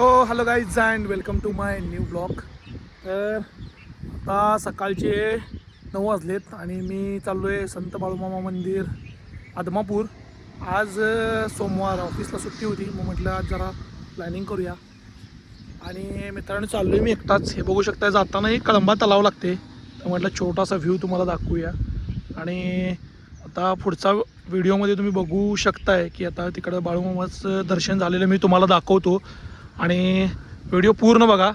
हो hello guys and welcome to my new blog तर आता सकाळचे नऊ वाजलेत आणि मी चाललो आहे संत बाळूमामा मंदिर आदमापूर. आज सोमवार ऑफिसला सुट्टी होती मग म्हटलं आज जरा प्लॅनिंग करूया. आणि मित्रांनो चाललो आहे मी एकटाच. हे बघू शकता जातानाही कळंबा तलाव लागते. तर म्हटलं छोटासा व्ह्यू तुम्हाला दाखवूया. आणि आता पुढचा व्हिडिओमध्ये तुम्ही बघू शकताय की आता तिकडं बाळूमामाचं दर्शन झालेलं मी तुम्हाला दाखवतो. आणि व्हिडिओ पूर्ण बघा.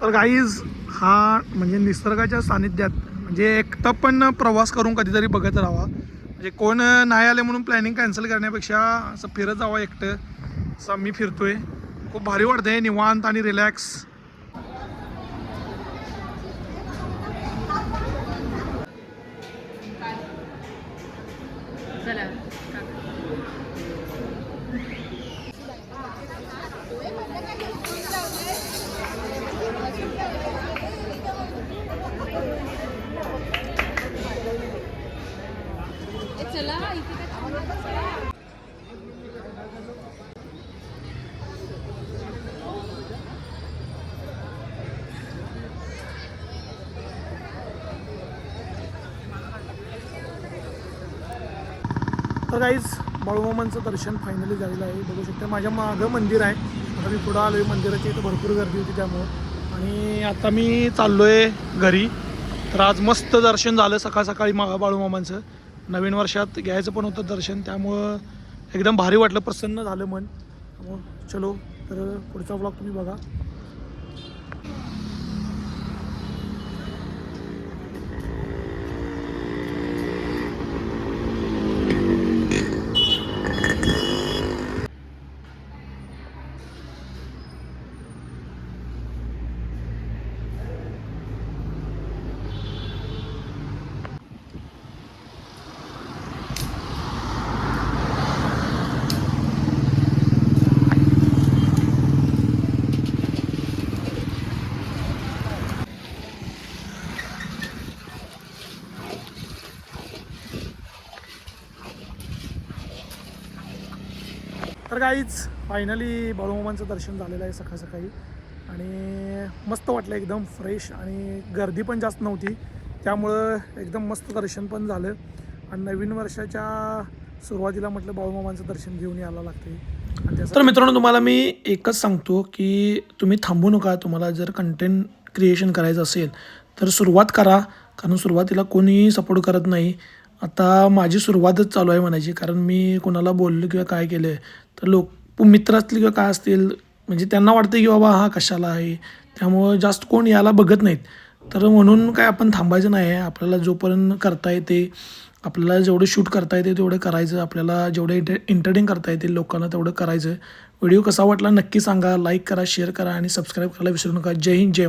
तर गाईज हा म्हणजे निसर्गाच्या सानिध्यात म्हणजे एकटा पण प्रवास करून कधीतरी बघत राहावा म्हणजे कोण नाही आले म्हणून प्लॅनिंग कॅन्सल करण्यापेक्षा असं फिरत जावं एकटं. असं मी फिरतोय. खूप भारी वाटतंय निवांत आणि रिलॅक्स चला चला इथे काय तर गाईज बाळूमामांचं दर्शन फायनली झालेलं आहे. बघू शकता माझ्या मागं मंदिर आहे. आता मी पुढं आलो आहे मंदिराची इथं भरपूर गर्दी होती त्यामुळं. आणि आता मी चाललो आहे घरी. तर आज मस्त दर्शन झालं सकाळ सकाळी मा बाळूमामांचं नवीन वर्षात घ्यायचं पण होतं दर्शन त्यामुळं एकदम भारी वाटलं प्रसन्न झालं मन. चलो तर पुढचा ब्लॉग तुम्ही बघा. तर काहीच फायनली बाळूमामांचं दर्शन झालेलं आहे सकाळ सकाळी. आणि मस्त वाटलं एकदम फ्रेश आणि गर्दी पण जास्त नव्हती. त्यामुळं एकदम मस्त दर्शन पण झालं. आणि नवीन वर्षाच्या सुरुवातीला म्हटलं बाळूमामांचं दर्शन घेऊन यायला लागते. तर मित्रांनो तुम्हाला मी एकच सांगतो की तुम्ही थांबू नका. तुम्हाला जर कंटेंट क्रिएशन करायचं असेल तर सुरुवात करा. कारण सुरुवातीला कोणीही सपोर्ट करत नाही. आता माझी सुरुवातच चालू आहे म्हणायची. कारण मी कोणाला बोललो किंवा काय केलं लोक मित्र असतील किंवा काय असतील म्हणजे त्यांना वाटतं की बाबा हा कशाला आहे? त्यामुळं जास्त कोण याला बघत नाहीत. तर म्हणून काय आपण थांबायचं नाही आहे. आपल्याला जोपर्यंत करता येते आपल्याला जेवढं शूट करता येते तेवढं करायचं. आपल्याला जेवढं इंटर एंटरटेन करता येतील लोकांना तेवढं करायचं. व्हिडिओ कसा वाटला नक्की सांगा. लाईक करा शेअर करा आणि सबस्क्राईब करायला विसरू नका. जय हिंद जय